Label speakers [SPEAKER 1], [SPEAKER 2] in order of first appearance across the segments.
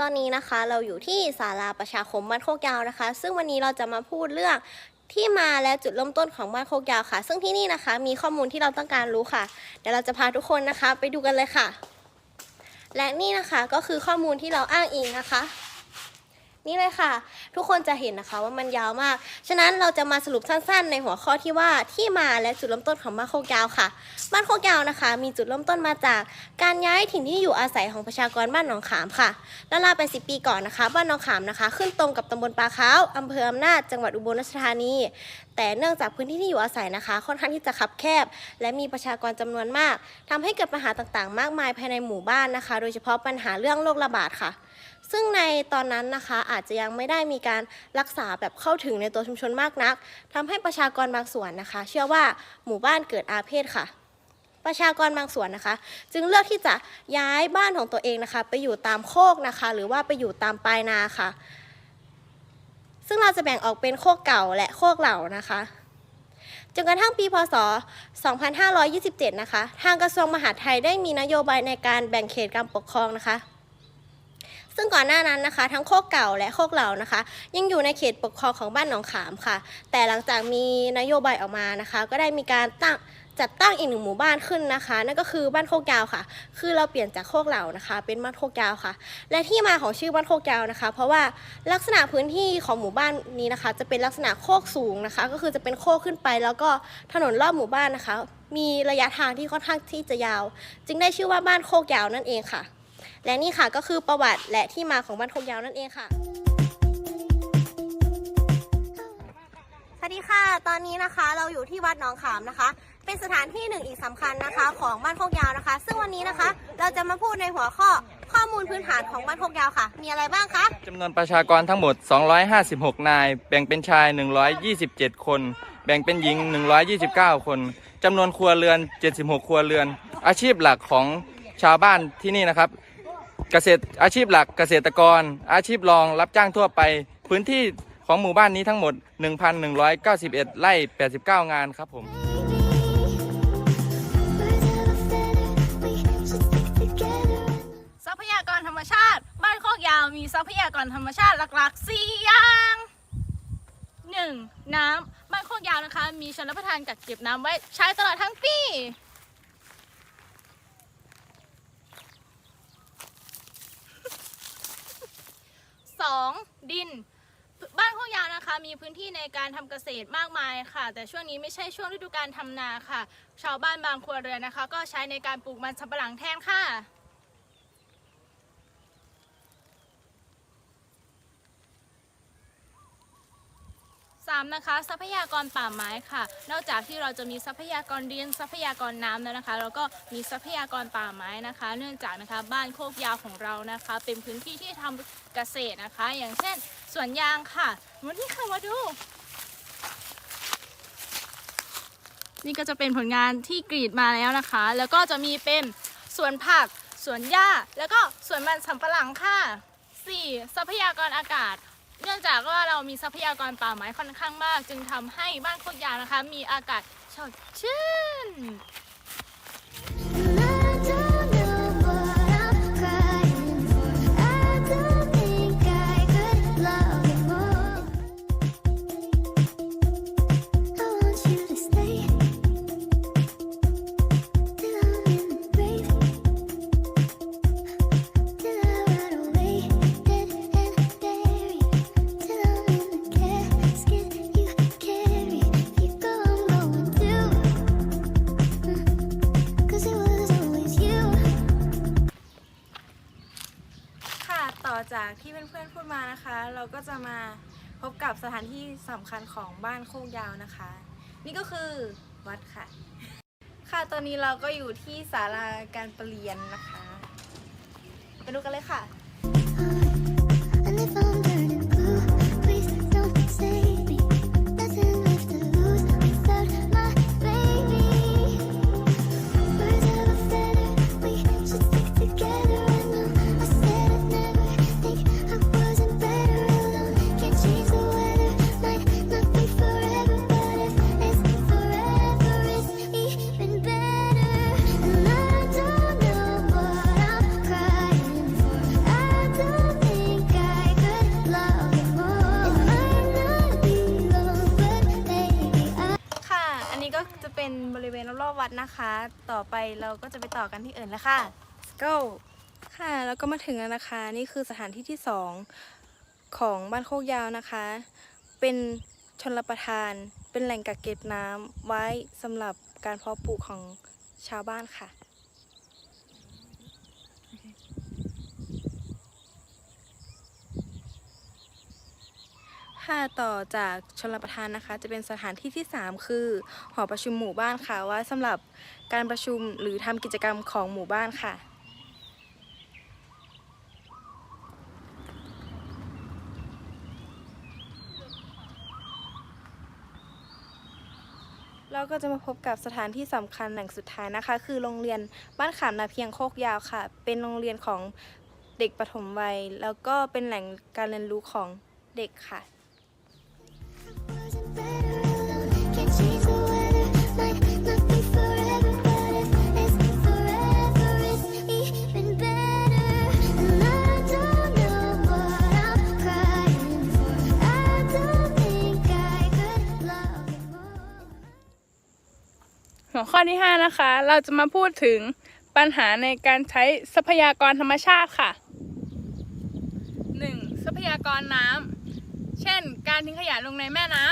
[SPEAKER 1] ตอนนี้นะคะ เราอยู่ที่ศาลาประชาคมบ้านโคกยาวนะคะ ซึ่งวันนี้เราจะมาพูดเรื่องที่มาและจุดเริ่มต้นของบ้านโคกยาวค่ะ ซึ่งที่นี่นะคะ มีข้อมูลที่เราต้องการรู้ค่ะ เดี๋ยวเราจะพาทุกคนนะคะ ไปดูกันเลยค่ะ และนี่นะคะก็คือข้อมูลที่เราอ้างอิงนะคะ นี่เลยค่ะ ทุกคนจะเห็นนะคะว่ามันยาวมาก ฉะนั้นเราจะมาสรุปสั้นๆ ในหัวข้อที่ว่าที่มาและจุดเริ่มต้นของบ้านโคกยาวค่ะ บ้านโคกยาวนะคะ มีจุดเริ่มต้นมาจากการย้ายถิ่นที่อยู่อาศัยของประชากรบ้านหนองขามค่ะแล้วลาไปสิปีก่อนนะคะ บ้านหนองขามนะคะ ขึ้นตรงกับตำบลปลาขาวอำเภออำนาจจังหวัดอุบลราชธานี แต่เนื่องจากพื้นที่ที่อยู่อาศัยนะคะ ค่อนข้างที่จะคับแคบ และมีประชากรจำนวนมากทำให้เกิดปัญหาต่างๆ มากมายภายในหมู่บ้านนะคะ โดยเฉพาะปัญหาเรื่องโรคระบาดค่ะ ซึ่งในตอนนั้นนะคะอาจจะยังไม่ได้มีการรักษาแบบเข้าถึงในตัวชุมชนมากนักทำให้ประชากรบางส่วนนะคะ เชื่อว่าหมู่บ้านเกิดอาเพศค่ะ ประชากรบางส่วนนะคะ จึงเลือกที่จะย้ายบ้านของตัวเองนะคะ ไปอยู่ตามโคกนะคะ หรือว่าไปอยู่ตามปลายนาค่ะ ซึ่งเราจะแบ่งออกเป็นโคกเก่าและโคกเหล่านะคะจนกระทั่งปีพศ 2527 นะคะ ทางกระทรวงมหาดไทยได้มีนโยบายในการแบ่งเขตการปกครองนะคะ ซึ่งก่อนหน้านั้นนะคะ ทั้งโคกเก่าและโคกเหล่านะคะ ยังอยู่ในเขตปกครองของบ้านหนองขามค่ะ แต่หลังจากมีนโยบายออกมานะคะ ก็ได้มีการตั้งจัดตั้งอีกหนึ่งหมู่บ้านขึ้นนะคะ นั่นก็คือบ้านโคกยาวค่ะ คือเราเปลี่ยนจากโคกเหล่านะคะ เป็นบ้านโคกยาวค่ะ และที่มาของชื่อบ้านโคกยาวนะคะ เพราะว่าลักษณะพื้นที่ของหมู่บ้านนี้นะคะ จะเป็นลักษณะโคกสูงนะคะ ก็คือจะเป็นโคกขึ้นไป แล้วก็ถนนรอบหมู่บ้านนะคะ มีระยะทางที่ค่อนข้างที่จะยาว จึงได้ชื่อว่าบ้านโคกยาวนั่นเองค่ะ และนี่ค่ะก็คือประวัติและที่มาของบ้านโคกยาวนั่นเองค่ะ สวัสดีค่ะ ตอนนี้นะคะเราอยู่ที่วัดหนองขามนะคะ เป็นสถานที่หนึ่งอีกสำคัญนะคะ ของบ้านโคกยาวนะคะ ซึ่งวันนี้นะคะ เราจะมาพูดในหัวข้อข้อมูลพื้นฐานของบ้านโคกยาวค่ะ มีอะไรบ้างคะ
[SPEAKER 2] จำนวนประชากรทั้งหมด 256 นาย แบ่งเป็นชาย 127 คน แบ่งเป็นหญิง 129 คนจำนวนครัวเรือน 76 ครัวเรือน อาชีพหลักของชาวบ้านที่นี่นะครับ เกษตรอาชีพหลักเกษตรกร อาชีพรองรับจ้างทั่วไป พื้นที่ของหมู่บ้านนี้ทั้งหมด 1,191 ไร่ 89 งานครับผม
[SPEAKER 3] ทรัพยากรธรรมชาติ บ้านโคกยาวมีทรัพยากรธรรมชาติหลักๆ4อย่าง 1. น้ำบ้านโคกยาวนะคะ มีชนรับประทานกักเก็บน้ำไว้ใช้ตลอดทั้งปี 2. ดิน บ้านโคกยาวนะคะ มีพื้นที่ในการทำเกษตรมากมายค่ะ แต่ช่วงนี้ไม่ใช่ช่วงฤดูการทำนาค่ะ ชาวบ้านบางครัวเรือนนะคะ ก็ใช้ในการปลูกมันสำปะหลังแทนค่ะสามนะคะทรัพยากรป่าไม้ค่ะ นอกจากที่เราจะมีทรัพยากรดินทรัพยากรน้ำแล้วนะคะเราก็มีทรัพยากรป่าไม้นะคะ เนื่องจากนะคะบ้านโคกยาวของเรานะคะ เป็นพื้นที่ที่ทำ เกษตรนะคะ อย่างเช่นสวนยางค่ะวันนี้ค่ะมาดู นี่ก็จะเป็นผลงานที่กรีดมาแล้วนะคะ แล้วก็จะมีเป็นสวนผักสวนหญ้า แล้วก็สวนมันสำปะหลังค่ะ 4. ทรัพยากรอากาศ เนื่องจากว่าเรามีทรัพยากรป่าไม้ค่อนข้างมาก จึงทำให้บ้านโคกยาวนะคะ มีอากาศสดชื่น
[SPEAKER 4] กับสถานที่สำคัญของบ้านโคกยาวนะคะ นี่ก็คือวัดค่ะ ค่ะตอนนี้เราก็อยู่ที่ศาลาการประเรียนนะคะ ไปดูกันเลยค่ะ
[SPEAKER 5] วัดนะคะ ต่อไปเราก็จะไปต่อกันที่อื่นแล้วค่ะ Let's go ค่ะ แล้วก็มาถึงแล้วนะคะ นี่คือสถานที่ที่สองของบ้านโคกยาวนะคะ เป็นชนรประทาน เป็นแหล่งกักเก็บน้ำไว้สำหรับการเพาะปลูกของชาวบ้านค่ะ ค่ะต่อจากชลประทานนะคะ จะเป็นสถานที่ที่ 3 คือ หอประชุมหมู่บ้านค่ะว่าสำหรับการประชุมหรือทำกิจกรรมของหมู่บ้านค่ะ เราก็จะมาพบกับสถานที่สำคัญแหล่งสุดท้ายนะคะ คือโรงเรียนบ้านขามนาเพียงโคกยาวค่ะ เป็นโรงเรียนของเด็กปฐมวัย แล้วก็เป็นแหล่งการเรียนรู้ของเด็กค่ะ
[SPEAKER 6] หัวข้อที่ 5 นะคะ เราจะมาพูดถึงปัญหาในการใช้ทรัพยากรธรรมชาติค่ะ 1. ทรัพยากรน้ำ เช่น การทิ้งขยะลงในแม่น้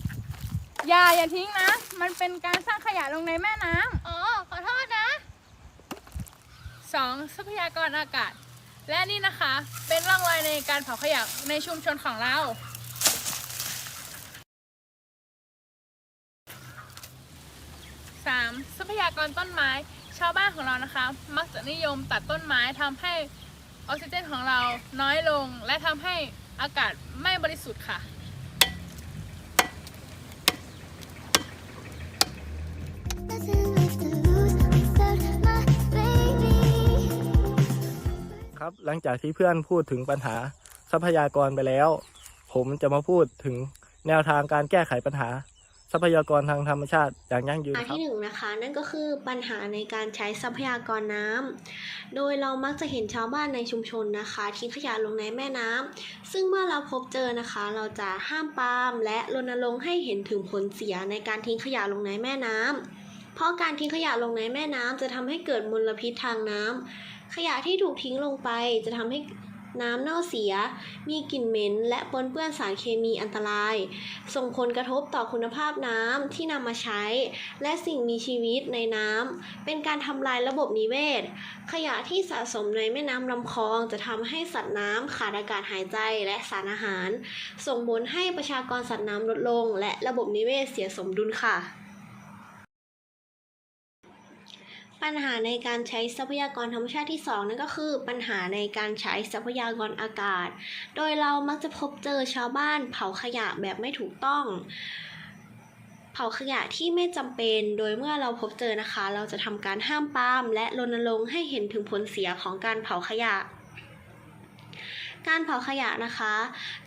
[SPEAKER 6] ำอย่าอย่าทิ้งนะ มันเป็นการสร้างขยะลงในแม่น้ำ
[SPEAKER 7] อ๋อ ขอโทษนะ
[SPEAKER 6] 2. ทรัพยากรอากาศ และนี่นะคะ เป็นร่องรอยในการเผาขยะในชุมชนของเรา 3. ทรัพยากรต้นไม้ ชาวบ้านของเรานะคะ มักจะนิยมตัดต้นไม้ทำให้ออกซิเจนของเราน้อยลง และทำให้อากาศ ไม่บริสุทธิ์ค่ะ
[SPEAKER 8] ครับหลังจากที่เพื่อนพูดถึงปัญหาทรัพยากรไปแล้ว ผมจะมาพูดถึงแนวทางการแก้ไขปัญหา ทรัพยากรทางธรรมชาติอย่างยั่งยืน
[SPEAKER 7] อัน
[SPEAKER 8] ครับ
[SPEAKER 7] ที่หนึ่งนะคะนั่นก็คือปัญหาในการใช้ทรัพยากรน้ำโดยเรามักจะเห็นชาวบ้านในชุมชนนะคะทิ้งขยะลงในแม่น้ำซึ่งเมื่อเราพบเจอนะคะ เราจะห้ามปราม และรณรงค์ให้เห็นถึงผลเสียในการทิ้งขยะลงในแม่น้ำเพราะการทิ้งขยะลงในแม่น้ำจะทำให้เกิดมลพิษทางน้ำขยะที่ถูกทิ้งลงไปจะทำให้ น้ำเน่าเสีย มีกลิ่นเหม็น และปนเปื้อนสารเคมีอันตราย ส่งผลกระทบต่อคุณภาพน้ำที่นำมาใช้ และสิ่งมีชีวิตในน้ำเป็นการทำลายระบบนิเวศ ขยะที่สะสมในแม่น้ำลำคลองจะทำให้สัตว์น้ำขาดอากาศหายใจและสารอาหาร ส่งผลให้ประชากรสัตว์น้ำลดลง และระบบนิเวศเสียสมดุลค่ะ ปัญหาในการใช้ทรัพยากรธรรมชาติที่สองนั่นก็คือ ปัญหาในการใช้ทรัพยากรอากาศ โดยเรามักจะพบเจอชาวบ้านเผาขยะแบบไม่ถูกต้อง เผาขยะที่ไม่จำเป็น โดยเมื่อเราพบเจอนะคะ เราจะทำการห้ามปามและรณรงค์ให้เห็นถึงผลเสียของการเผาขยะ การเผาขยะนะคะ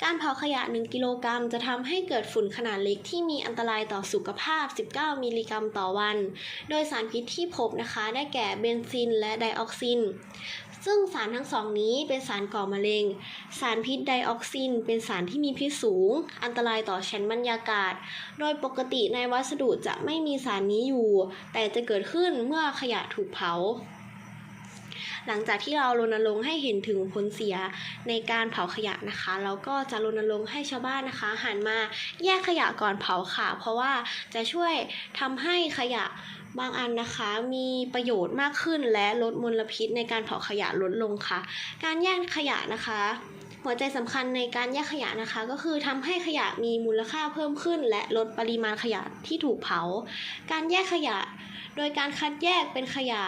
[SPEAKER 7] การเผาขยะ 1 กิโลกรัมจะทำให้เกิดฝุ่นขนาดเล็กที่มีอันตรายต่อสุขภาพ 19 มิลลิกรัมต่อวัน โดยสารพิษที่พบนะคะ ได้แก่เบนซินและไดออกซิน ซึ่งสารทั้งสองนี้เป็นสารก่อมะเร็ง สารพิษไดออกซิน เป็นสารที่มีพิษสูง อันตรายต่อชั้นบรรยากาศ โดยปกติในวัสดุจะไม่มีสารนี้อยู่ แต่จะเกิดขึ้นเมื่อขยะถูกเผา หลังจากที่เรารณรงค์ให้เห็นถึงผลเสียในการเผาขยะนะคะเราก็จะรณรงค์ให้ชาวบ้านนะคะหันมาแยกขยะก่อนเผาค่ะ เพราะว่าจะช่วยทำให้ขยะบางอันนะคะมีประโยชน์มากขึ้นและลดมลพิษในการเผาขยะลดลงค่ะ การแยกขยะนะคะ หัวใจสำคัญในการแยกขยะนะคะ ก็คือทำให้ขยะมีมูลค่าเพิ่มขึ้น และลดปริมาณขยะที่ถูกเผา การแยกขยะ โดยการคัดแยกเป็นขยะ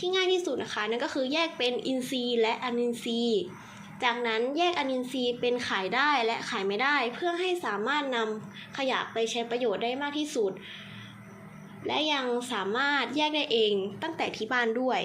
[SPEAKER 7] ที่ง่ายที่สุดนะคะ นั่นก็คือแยกเป็นอินทรีย์และอนินทรีย์ จากนั้นแยกอนินทรีย์เป็นขายได้และขายไม่ได้ เพื่อให้สามารถนำขยะไปใช้ประโยชน์ได้มากที่สุด และยังสามารถแยกได้เองตั้งแต่ที่บ้านด้วย